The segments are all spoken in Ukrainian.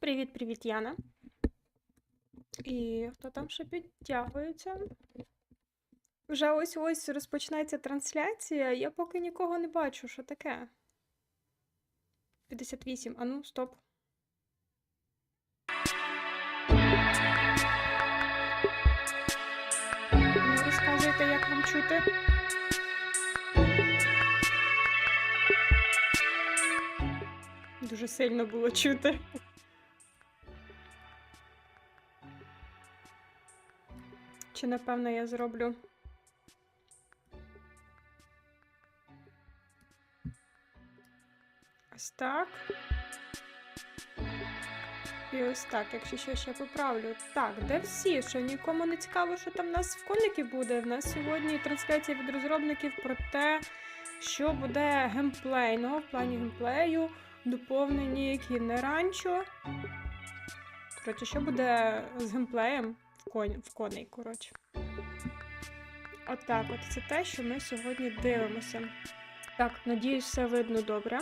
Привіт-привіт, Яна. І хто там ще підтягується? Вже ось-ось розпочнеться трансляція. Я поки нікого не бачу, що таке. 58. А ну, стоп. Ну, розказуйте, як вам чути. Дуже сильно було чути. Чи напевно я зроблю. Ось так. І ось так, якщо що ще поправлю. Так, де всі? Що нікому не цікаво, що там в нас в коники буде. В нас сьогодні трансляція від розробників про те, що буде геймплейного в плані геймплею, доповнені кінне ранчо. Коротше, що буде з геймплеєм конь, в коней, коротше. Отак, от це те, що ми сьогодні дивимося. Так, надіюсь, все видно добре.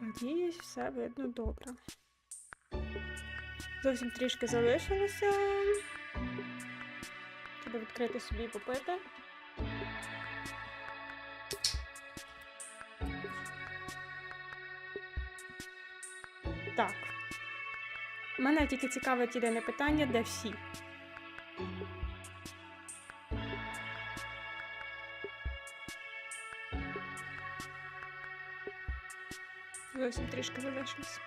Надіюсь, все видно добре. Зовсім трішки залишилося. Треба відкрити собі і попити. Так. Мене тільки цікавить єдине питання, де всі. Зовсім трішки залишилось.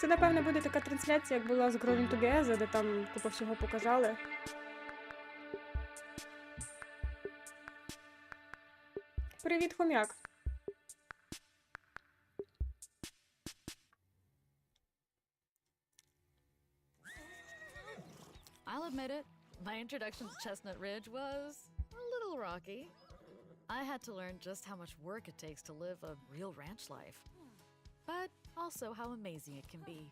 Це, напевно, буде така трансляція, як була з Growing Together, де там купа всього показали. Привіт, хом'як. introduction to Chestnut Ridge was a little rocky. I had to learn just how much work it takes to live a real ranch life, but also how amazing it can be.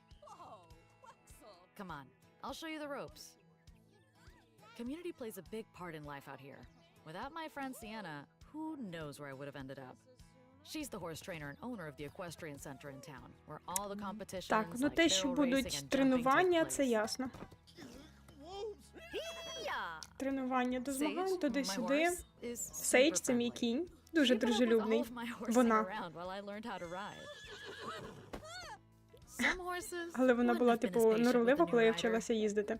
Come on, I'll show you the ropes. Community plays a big part in life out here. Without my friend Sienna, who knows where I would have ended up? She's the horse trainer and owner of the equestrian center in town, where all the competitions Так, ну like те, що barrel racing будуть and jumping take тренування, це place. ясно. Тренування до змагань, туди-сюди. Сейдж це мій кінь. Дуже дружелюбний. Вона. Але вона була, типу, норовлива, коли я вчилася їздити.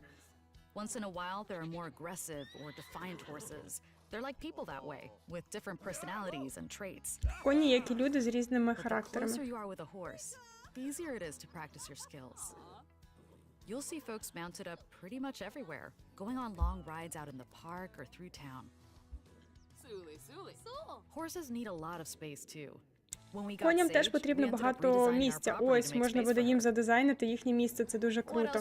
Once in a while, there are more aggressive or defiant horses. They're like people that way, with different personalities and traits. Коні, як і люди з різними But the closer you are with a horse, the easier it is to practice your skills. You'll see folks mounted up pretty much everywhere, going on long rides out in the park or through town. Horses need a lot of space too. Коням теж потрібно багато місця. Ось можна буде їм задизайнити їхнє місце. Це дуже круто.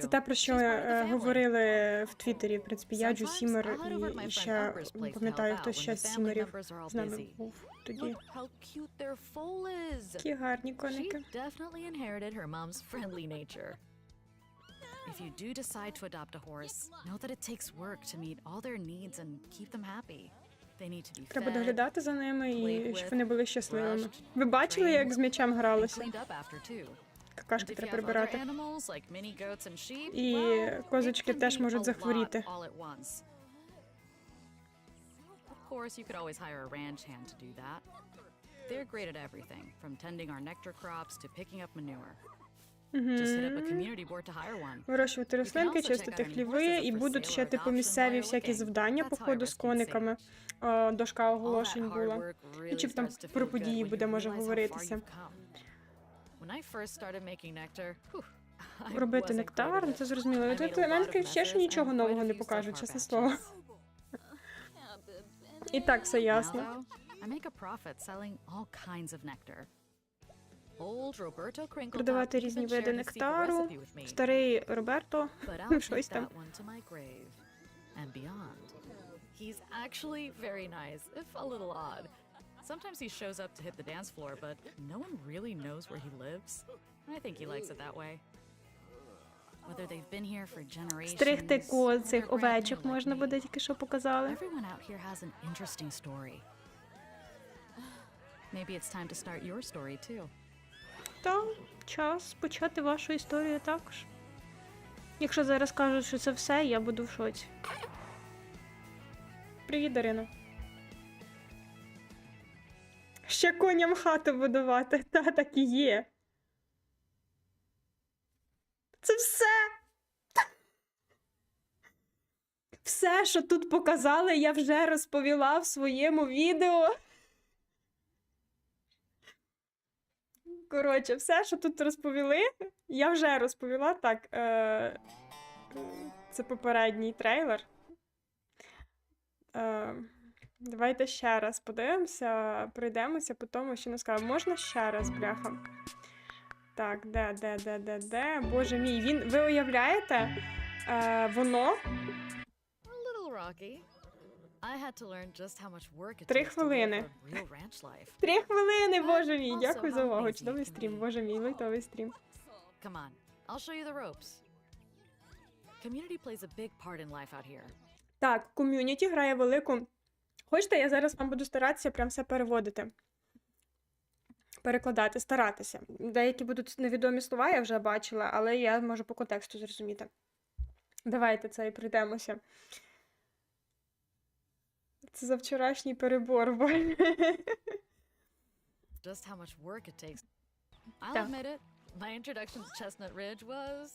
Це те, про що е, говорили в Твіттері. В принципі, я, Джу Сімер і, ще пам'ятаю, хто ще з Сімерів з нами був тоді. Які гарні коники. If you do decide to adopt a horse, know that it takes work to meet all their needs and keep them happy. They need to be Треба fed, доглядати за ними і played щоб with, вони були щасливими. brushed, Ви бачили, як з м'ячем and гралися? cleaned up after too. Какашки And if треба you have other прибирати. animals, like mini goats and sheep, І well, козочки it can теж be можуть a lot захворіти. all at once. Of course, you could always hire a ranch hand to do that. They're great at everything, from tending our nectar crops to picking up manure. Вирощувати рослинки, чистити хліви, і будуть ще типу місцеві всякі завдання по ходу з кониками. Е, Дошка оголошень була. І чи там про події буде може говоритися. Робити нектар, ну це зрозуміло. Тут елементки ще ж нічого нового не покажуть, чесне слово. І так все ясно. I make a profit selling all kinds of nectar. Продавати різні види нектару. Старий Роберто. Щось там. He's actually very nice, if a little odd. Sometimes he shows up to hit the dance floor, but no one really knows where he lives. I think he likes it that way. Стригти brand new овечок можна буде, тільки що показали. Maybe it's time to start your story too. Та час почати вашу історію також. Якщо зараз кажуть, що це все, я буду в шоці. Привіт, Дарина. Ще коням хату будувати. Та так і є. Це все. Все, що тут показали, я вже розповіла в своєму відео. Коротше, все, що тут розповіли, я вже розповіла. Так, е, це попередній трейлер. Е, давайте ще раз подивимося, пройдемося по тому, що не скажу. Можна ще раз, бляха? Так, де, де, де, де, де? Боже мій, він. Ви уявляєте? Е, воно Три хвилини. Три хвилини, боже мій. Дякую за увагу. Чудовий стрім, боже мій, лайтовий стрім. Так, ком'юніті грає велику. Хочете, я зараз вам буду старатися прям все переводити. Перекладати, старатися. Деякі будуть невідомі слова, я вже бачила, але я можу по контексту зрозуміти. Давайте це і прийдемося. Це за вчорашній перебор. Just how much work it takes. I'll admit it, my introduction to Chestnut Ridge was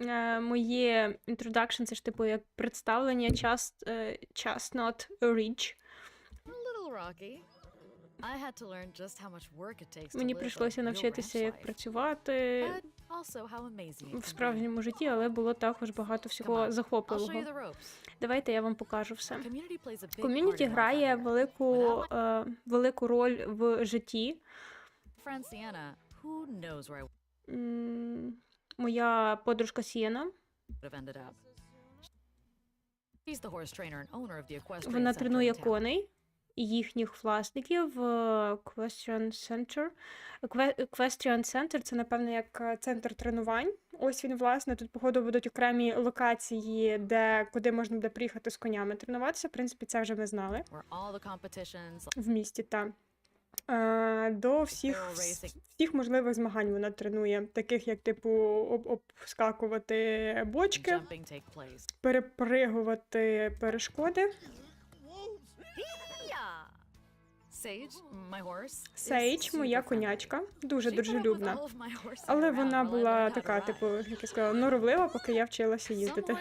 Е, Моє introduction, це ж типу як представлення час, е, Chestnut Ridge. a little rocky. Мені прийшлося навчитися, як працювати В справжньому житті, але було також багато всього захопливого. Давайте я вам покажу все. Ком'юніті грає велику, е, велику роль в житті. Моя подружка Сієна, вона тренує коней їхніх власників в Equestrian Center. Equestrian Center – це, напевно, як е, центр тренувань. Ось він, власне, тут, походу, будуть окремі локації, де, куди можна буде приїхати з конями тренуватися. В принципі, це вже ми знали в місті, та. Е, До всіх, всіх можливих змагань вона тренує, таких як, типу, об- обскакувати бочки, перепригувати перешкоди. Сейдж, моя конячка, дуже дружелюбна. Але вона була така, типу, як я сказала, норовлива, поки я вчилася їздити.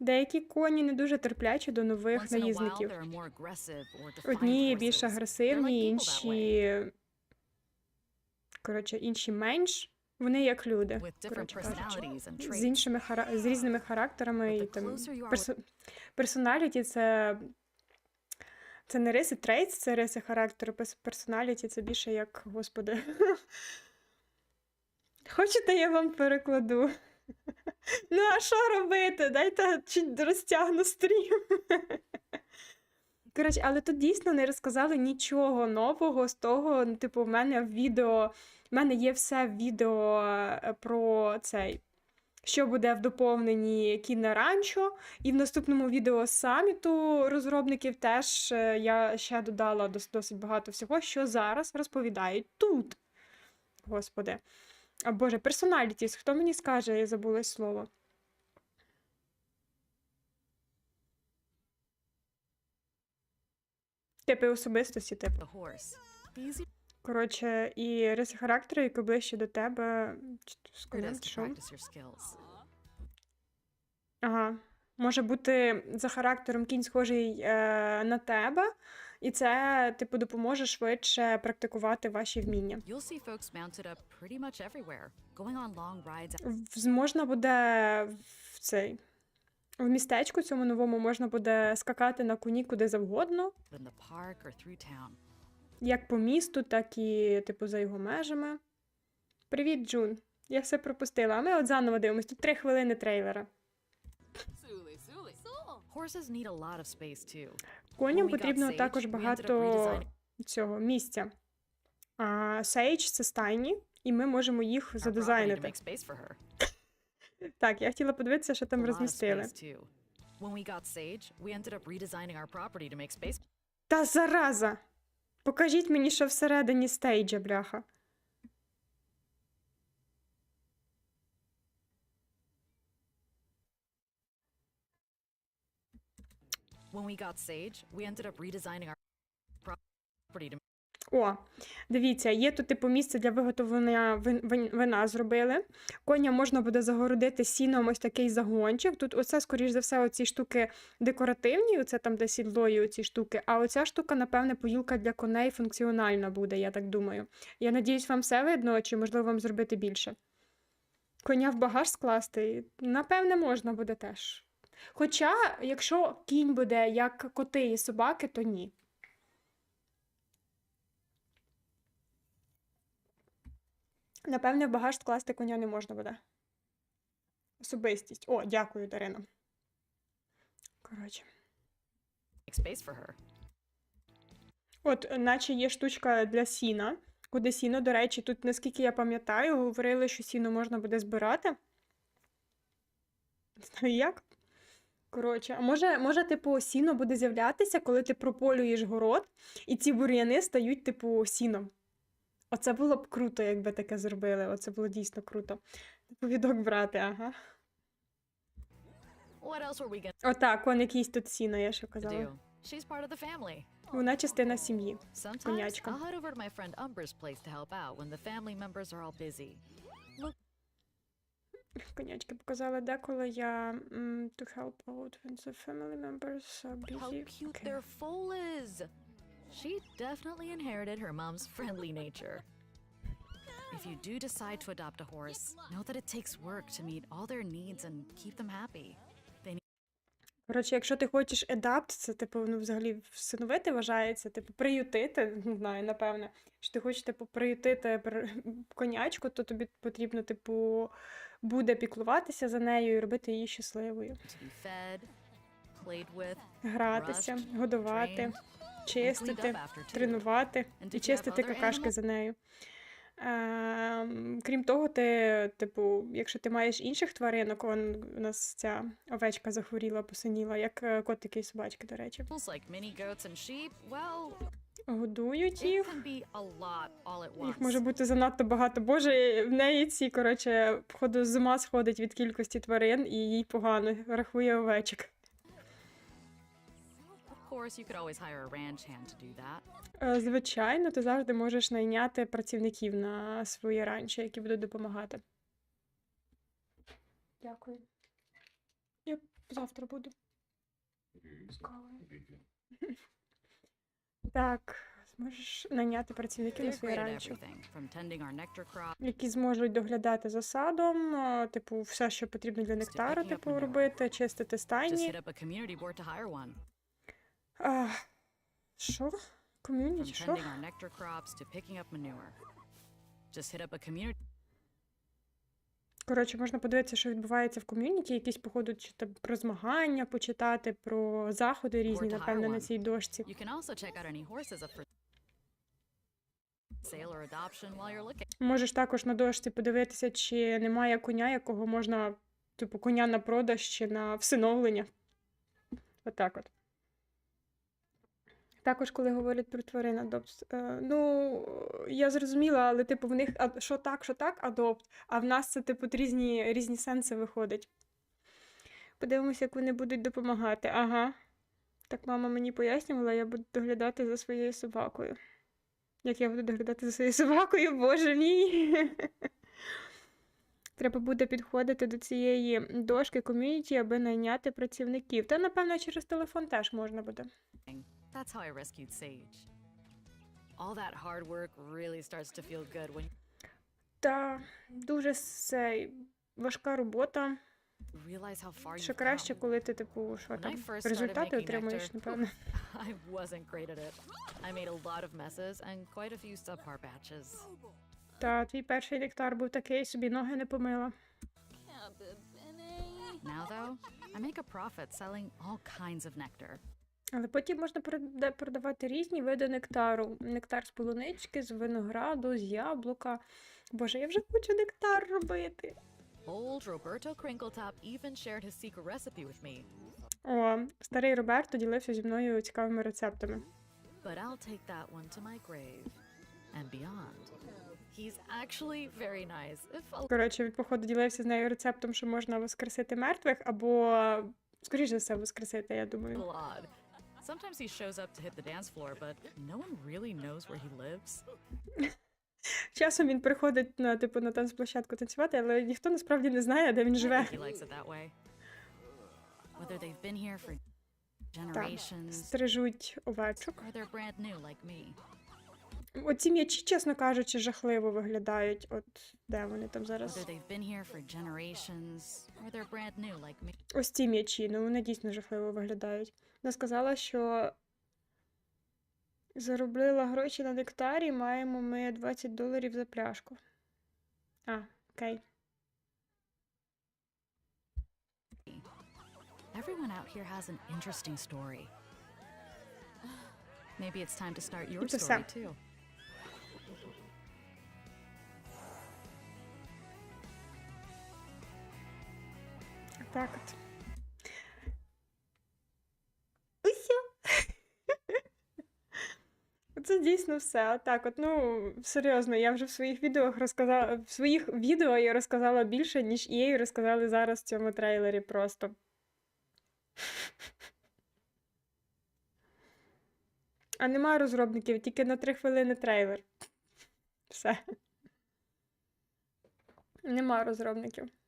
Деякі коні не дуже терплячі до нових наїзників. Одні більш агресивні, інші. Коротше, інші менш. Вони як люди. коротше кажучи. З іншими хара... з різними характерами і там персо... персоналіті це. Це не риси трейтс, це риси характеру. Персоналіті це більше як, господи. Хочете, я вам перекладу? Ну, а що робити? Дайте чуть розтягну стрім. Коротше, але тут дійсно не розказали нічого нового з того. Ну, типу, в мене відео, в мене є все відео е, про цей. Що буде в доповненні кінне ранчо, і в наступному відео саміту розробників теж е, я ще додала досить багато всього, що зараз розповідають тут. Господи. Боже, персоналітіс, хто мені скаже, я забула слово. Типи особистості, типу. Коротше, і риси характеру, які ближче до тебе. З конем, що? Ага. Може бути за характером кінь схожий е, на тебе, і це, типу, допоможе швидше практикувати ваші вміння. Можна буде в цей. В містечку цьому новому можна буде скакати на коні куди завгодно, як по місту, так і, типу, за його межами. Привіт, Джун. Я все пропустила, а ми от заново дивимось. Тут три хвилини трейлера. Коням потрібно також багато цього місця. А Сейдж це стайні, і ми можемо їх задизайнити. make space for her. Так, я хотіла подивитися, що там розмістили. Та зараза! Покажіть мені, що всередині стейджа, бляха. When we got Sage, we ended up redesigning our property to О, дивіться, є тут типу місце для виготовлення вин- вин- вина зробили. Коня можна буде загородити сіном ось такий загончик. Тут оце, скоріш за все, оці штуки декоративні, оце там, де сідло і оці штуки. А оця штука, напевне, поїлка для коней функціональна буде, я так думаю. Я надіюсь, вам все видно, чи можливо вам зробити більше. Коня в багаж скласти, напевне, можна буде теж. Хоча, якщо кінь буде як коти і собаки, то ні. Напевне, в багаж скласти коня не можна буде. Особистість. О, дякую, Дарина. Коротше. space for her. От, наче є штучка для сіна, куди сіно, до речі, тут, наскільки я пам'ятаю, говорили, що сіно можна буде збирати. Не знаю як. Коротше, а може, може, типу, сіно буде з'являтися, коли ти прополюєш город, і ці бур'яни стають, типу, сіном. Оце було б круто, якби таке зробили. Оце було дійсно круто. Повідок брати, ага. Отак, он якийсь тут сіно, я ще казала. Вона частина сім'ї. Конячка. Конячки показали деколи я to help out when the family members are How busy. cute Окей. their foal is! She definitely inherited her mom's friendly nature. If you do decide to adopt a horse, know that it takes work to meet all their needs and keep them happy. Коротше, якщо ти хочеш едапт, це типу, ну, взагалі всиновити вважається, типу, приютити, не знаю, напевне. Що ти хочеш, типу, приютити конячку, то тобі потрібно, типу, буде піклуватися за нею і робити її щасливою. Fed, with, Гратися, годувати, trained, чистити, тренувати і чистити какашки за нею. Крім того, ти, типу, якщо ти маєш інших тваринок, он, у нас ця овечка захворіла, посиніла, як е, котики і собачки, до речі. Годують їх. Їх може бути занадто багато. Боже, в неї ці, коротше, походу, з ума сходить від кількості тварин, і їй погано рахує овечок. Of course, you could always hire a ranch hand to do that. Е, Звичайно, ти завжди можеш найняти працівників на своє ранчо, які будуть допомагати. Дякую. Я завтра буду. Так, зможеш найняти працівників на своє ранчо, які зможуть доглядати за садом, е, типу, все, що потрібно для нектару, типу, робити, чистити стайні. Що? Ком'юніті, що? tending nectar crops to picking up manure. Just hit up a community Коротше, можна подивитися, що відбувається в ком'юніті, якісь, походу, чи там про змагання почитати, про заходи різні, напевно, на цій дошці. Можеш також на дошці подивитися, чи немає коня, якого можна, типу, коня на продаж чи на всиновлення. Отак от. Також, коли говорять про тварин адопт, е, ну, я зрозуміла, але типу в них що так, що так, адопт, а в нас це, типу, різні, різні сенси виходить. Подивимося, як вони будуть допомагати. Ага. Так мама мені пояснювала, я буду доглядати за своєю собакою. Як я буду доглядати за своєю собакою, боже мій. Треба буде підходити до цієї дошки ком'юніті, аби найняти працівників. Та, напевно, через телефон теж можна буде. That's how I rescued Sage. All that hard work really starts to feel good when Та дуже це важка робота. you realize how far Ще you've краще, come. коли ти, типу, що When I там, first started результати making отримуєш, nectar, напевно. I wasn't great at it. I made a lot of messes and quite a few subpar batches. Та твій перший нектар був такий, собі ноги не помила. Now, though, I make a profit selling all kinds of nectar. Але потім можна прода- продавати різні види нектару. Нектар з полунички, з винограду, з яблука. Боже, я вже хочу нектар робити. Old Roberto Crinkletop even shared his secret recipe with me. О, старий Роберто ділився зі мною цікавими рецептами. But I'll take that one to my grave and beyond. He's actually very nice. If Коротше, він, походу, ділився з нею рецептом, що можна воскресити мертвих, або, скоріш за все, воскресити, я думаю. odd. Sometimes he shows up to hit the dance floor, but no one really knows where he lives. Часом він приходить на, типу, на танцплощадку танцювати, але ніхто насправді не знає, де він живе. think he likes it that way. Whether they've been here for Так, generations стрижуть овечок. or they're brand new like me. Оці м'ячі, чесно кажучи, жахливо виглядають. От де вони там зараз? Ось ці м'ячі, ну вони дійсно жахливо виглядають. Вона сказала, що заробила гроші на нектарі, маємо ми 20 доларів за пляшку. А, окей. Everyone out here has an interesting story. Maybe it's time to start your story too. Так от. Це дійсно все. Так, от, ну, серйозно, я вже в своїх відео розказала. В своїх відео я розказала більше, ніж їй розказали зараз в цьому трейлері просто. А нема розробників, тільки на три хвилини трейлер. Все. Нема розробників.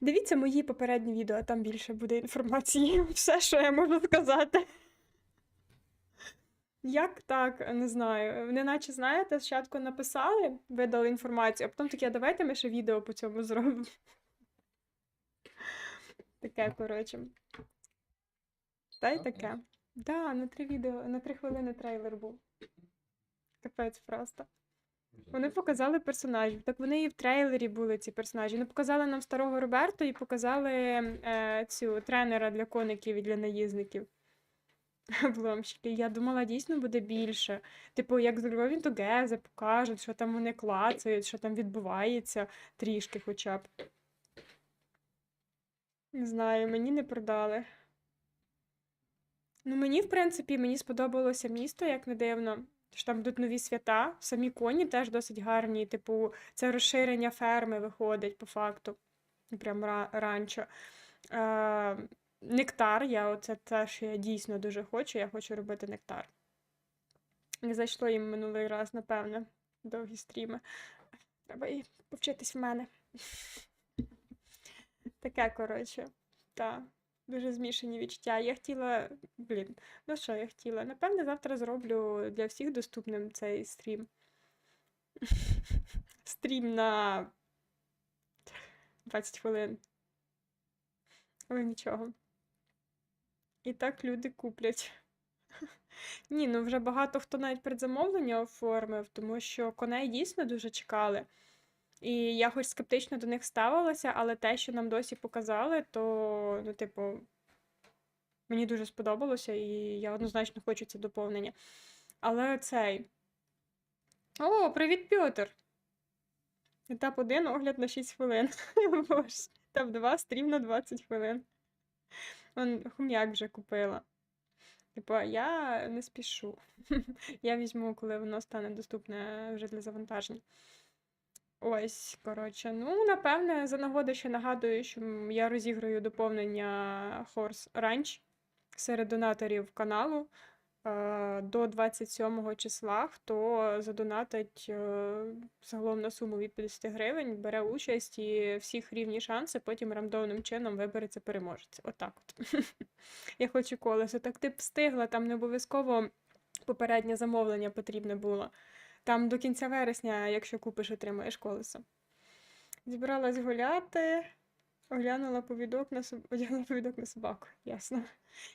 Дивіться мої попередні відео, там більше буде інформації. Все, що я можу сказати. Як так, не знаю. Вони наче, знаєте, спочатку написали, видали інформацію, а потім таке, давайте ми ще відео по цьому зробимо. Таке, коротше. Та й таке. Да, на три відео, на три хвилини трейлер був. Капець просто. Вони показали персонажів. Так вони і в трейлері були ці персонажі. Вони показали нам старого Роберто і показали е, цю тренера для коників і для наїзників. Обломщики. Я думала, дійсно буде більше. Типу, як з Ровін то Гезе покажуть, що там вони клацають, що там відбувається трішки хоча б. Не знаю, мені не продали. Ну, мені, в принципі, мені сподобалося місто, як не дивно. Що там будуть нові свята, самі коні теж досить гарні. Типу, це розширення ферми виходить по факту. Прям ра- ранчо. Е, нектар, я оце що я дійсно дуже хочу. Я хочу робити нектар. Не зайшло їм минулий раз, напевне, довгі стріми. Треба і повчитись в мене. Таке, коротше. Так. Дуже змішані відчуття. Я хотіла. Блін, ну що я хотіла? Напевне, завтра зроблю для всіх доступним цей стрім. Стрім на 20 хвилин. Але нічого. І так люди куплять. Ні, ну вже багато хто навіть предзамовлення оформив, тому що коней дійсно дуже чекали. І я хоч скептично до них ставилася, але те, що нам досі показали, то, ну, типу, мені дуже сподобалося, і я однозначно хочу це доповнення. Але цей. О, привіт, Пьотр! Етап 1 огляд на 6 хвилин. Боже, етап 2 стрім на 20 хвилин. Он хум'як вже купила. Типу, я не спішу. Я візьму, коли воно стане доступне вже для завантаження. Ось, коротше, ну, напевне, за нагоди ще нагадую, що я розіграю доповнення Horse Ranch серед донаторів каналу. Е, До 27 числа, хто задонатить е, загалом на суму від 50 гривень, бере участь і всіх рівні шанси, потім рандомним чином вибереться переможець. Отак от. Я хочу колесо. Так ти б встигла, там не обов'язково попереднє замовлення потрібне було. Там до кінця вересня, якщо купиш, отримаєш колесо. Зібралась гуляти, оглянула повідок на соб... одягнула повідок на собаку. Ясно.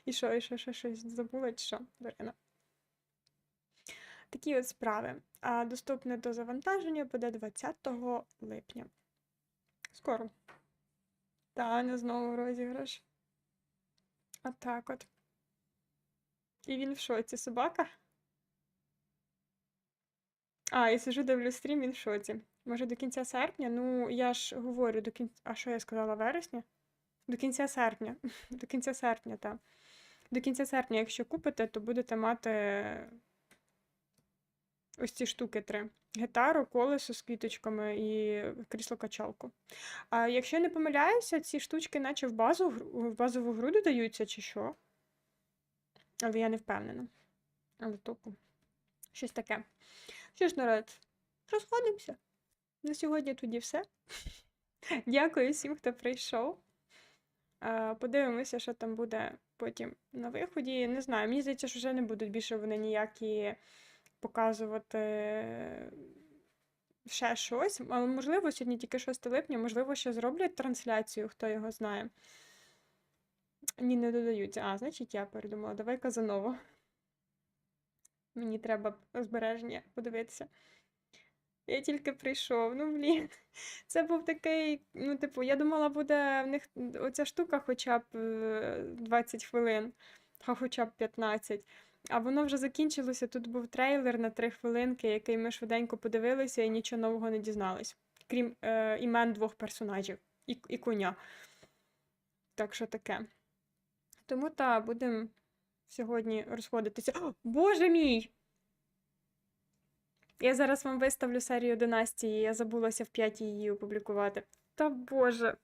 І що, і що, що, щось забула, чи що, Дарина? Такі от справи. А доступне до завантаження буде 20 липня. Скоро. Та, не знову розіграш. Отак от. І він в шоці собака. А, і сижу, дивлю стрім, він в шоці. Може, до кінця серпня? Ну, я ж говорю, до кінця. А що я сказала, вересня? До кінця серпня. До кінця серпня, так. До кінця серпня, якщо купите, то будете мати ось ці штуки три: гітару, колесо з квіточками і крісло-качалку. А якщо я не помиляюся, ці штучки, наче в базу, в базову гру додаються, чи що? Але я не впевнена. Але току. Щось таке. Що ж, народ, розходимося. На сьогодні тоді все. Дякую всім, хто прийшов. Е, Подивимося, що там буде потім на виході. Не знаю, мені здається, що вже не будуть більше вони ніякі показувати ще щось. Але можливо, сьогодні тільки 6 липня, можливо, ще зроблять трансляцію, хто його знає. Ні, не додаються. А, значить, я передумала. Давай Казанова. Мені треба збереження подивитися. Я тільки прийшов. Ну, блін. Це був такий, ну, типу, я думала, буде в них оця штука хоча б е, 20 хвилин, а хоча б 15. А воно вже закінчилося. Тут був трейлер на 3 хвилинки, який ми швиденько подивилися і нічого нового не дізнались. Крім е, імен двох персонажів і, і коня. Так що таке. Тому та будемо сьогодні розходитися. О, Боже мій! Я зараз вам виставлю серію династії, я забулася в п'ятій її опублікувати. Та Боже,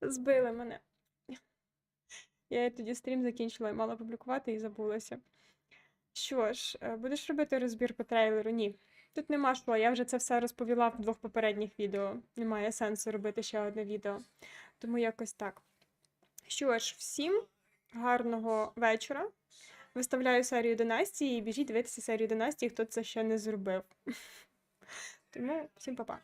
збили мене. Я тоді стрім закінчила і мала публікувати і забулася. Що ж, е, будеш робити розбір по трейлеру? Ні. Тут нема що, я вже це все розповіла в двох попередніх відео. Немає сенсу робити ще одне відео. Тому якось так. Що ж, всім гарного вечора. Виставляю серію династії і біжіть дивитися серію династії, хто це ще не зробив. Тому всім па-па.